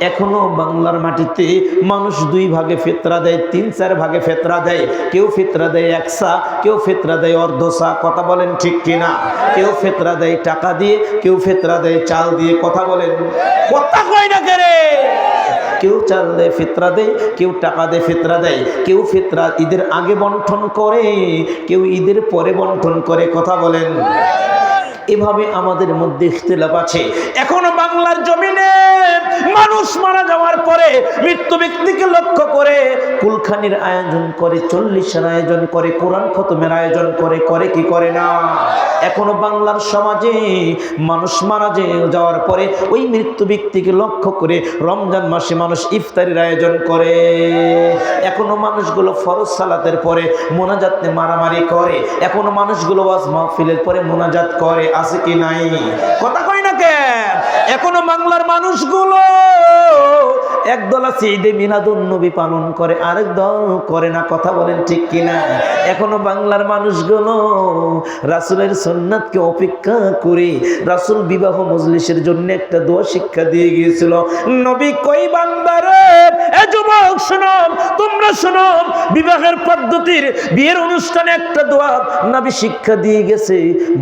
এখনও বাংলার মাটিতে মানুষ দুই ভাগে ফেতরা দেয়, তিন চার ভাগে ফেতরা দেয়। কেউ ফেতরা দেয় একসা কেউ ফেতরা দেয় অর্ধসা কথা বলেন ঠিক কিনা? কেউ ফেতরা দেয় টাকা দিয়ে, কেউ ফেতরা দেয় চাল দিয়ে, কথা বলেন। কথা কয় না কেরে? কেউ চাল দেয়, ফিতরা দেয়, কেউ টাকা দেয়, ফিতরা দেয়। কেউ ফিতরা ঈদের আগে বন্টন করে, কেউ ঈদের পরে বন্টন করে, কথা বলেন। এভাবে আমাদের মধ্যে ইখতিলাফ আছে। এখনও বাংলার জমিনে মানুষ মারা যাওয়ার পরে মৃত্যু ব্যক্তিকে লক্ষ্য করে কুলখানির আয়োজন করে, চল্লিশের আয়োজন করে, কোরআন খতমের আয়োজন করে করে কি করে না? এখনও বাংলার সমাজে মানুষ মারা যাওয়ার পরে ওই মৃত্যু ব্যক্তিকে লক্ষ্য করে রমজান মাসে মানুষ ইফতারির আয়োজন করে। এখনও মানুষগুলো ফরজ সালাতের পরে মোনাজাতে মারামারি করে। এখনও মানুষগুলো ওয়াজ মাহফিলের পরে মোনাজাত করে। আছে কি নাই? কথা কই না কেন এখনও বাংলার মানুষগুলো একদল আছে, ঈদে মিলাদুন নবী পালন করে, আরেক দল করে না, কথা বলেন ঠিক কিনা? এখনও বাংলার মানুষগুলো রাসুলের সন্ন্যাতকে অপেক্ষা করে রাসুল বিবাহ মজলিসের জন্য একটা দোয়া শিক্ষা দিয়ে গিয়েছিল। নবী কই বান্দারে যুবক তোমরা বিবাহের পদ্ধতির বিয়ের অনুষ্ঠানে একটা দোয়া নবী শিক্ষা দিয়ে গেছে।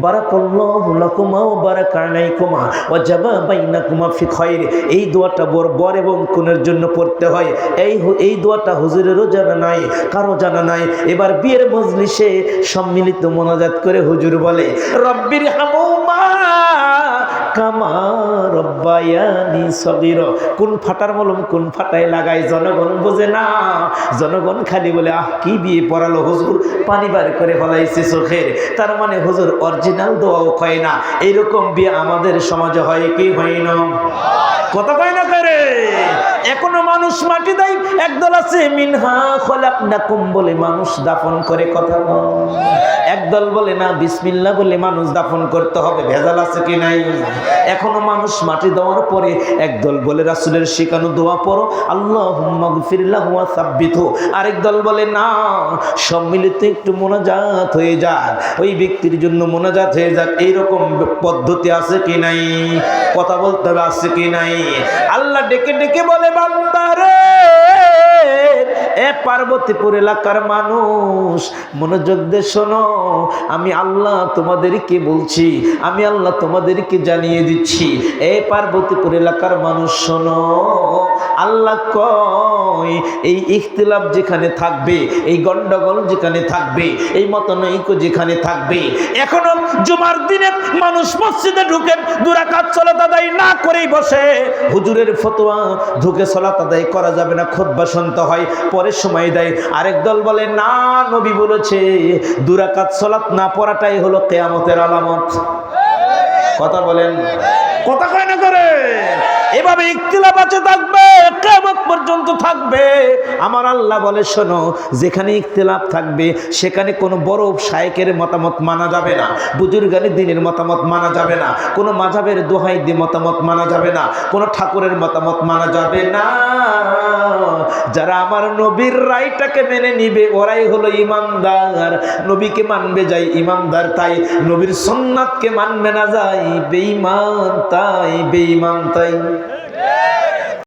বারাকাল্লাহু লাকুমা ওয়া বারাকা আলাইকুমা ওয়া জামা বাইনাকুমা ফি খায়র এই দোয়াটা বর বর এবং কোনের জন্য পড়তে হয়। এই এই দোয়াটা হুজুরেরও জানা নাই, কারও জানা নাই। এবার বিয়ের মজলিসে সম্মিলিত মোনাজাত করে হুজুর বলে রব্বির হামুমা সগির। কোন ফাটার মলম, কোন ফাটায় লাগায়, জনগণ বোঝে না। জনগণ খালি বলে, আহ, কি বিয়ে পড়ালো হুজুর? পানি বার করে ফলাইছে চোখের। তার মানে হুজুর অরিজিনাল দোয়াও কয় না। এইরকম বিয়ে আমাদের সমাজে হয় কি হয় না? কথা কয় না করে এখনও মানুষ মাটি দেয়, একদল আছে, মিনহা খলাকনাকুম বলে মানুষ দাফন করে কথা বল। একদল বলে, না, বিসমিল্লাহ বলে মানুষ দাফন করতে হবে। ভেজাল আছে কি নাই? এখনও মানুষ মাটি দেওয়ার পরে একদল বলে, রাসুলের শিকানো দোয়া পড়ো। আল্লাহ গফিরলাহু ওয়া সাব্বিতহু। আরেক দল বলে, না, সম্মিলিত একটু মোনাজাত হয়ে যাক। ওই ব্যক্তির জন্য মোনাজাত হয়ে যাক। এইরকম পদ্ধতি আছে কি নাই? কথা বলতে হবে আছে কি নাই? আল্লাহ ডেকে ডেকে বলে বান্দারে এ পার্বতীপুর এলাকার মানুষ, মনোযোগ দিয়ে শোনো। আমি আল্লাহ তোমাদেরকে বলছি, আমি আল্লাহ তোমাদেরকে জানিয়ে দিচ্ছি। এ পার্বতীপুর এলাকার মানুষ, শোনো। আল্লাহ কয়, এই ইখতিলাফ যেখানে থাকবে, এই গন্ডগোল যেখানে থাকবে, এই মতনৈক্য যেখানে থাকবে, এখনও জুমার দিনে মানুষ মসজিদে ঢুকে দুরাকাত সলাত আদায় না করেই বসে। হুজুরের ফতোয়া, ঢুকে সলাত আদায় করা যাবে না, খুতবা শুনতে হয়, পরে সময় দেয়। আরেক দল বলে, না, নবী বলেছে দুরাকাত সলাত না পড়াটাই হলো কেয়ামতের আলামত। কথা বলেন। কথা কয় না করে? এভাবে ইখতিলাফ আছে থাকবে। কিয়ামত পর্যন্ত থাকবে। আমার আল্লাহ বলে, শোনো, যেখানে ইখতিলাফ থাকবে, সেখানে কোনো বড় শায়েকের মতামত মানা যাবে না। বুজুর্গানি দিনের মতামত মানা যাবে না। কোনো মাঝাবের দোহাই দিয়ে মতামত মানা যাবে না। কোনো ঠাকুরের মতামত মানা যাবে না। যারা আমার নবীর রায়টাকে মেনে নিবে, ওরাই হলো ইমানদার। নবীকে মানবে যাই ইমানদার, তাই নবীর সুন্নাতকে মানবে না যাই বেঈমান, তাই বেঈমান, তাই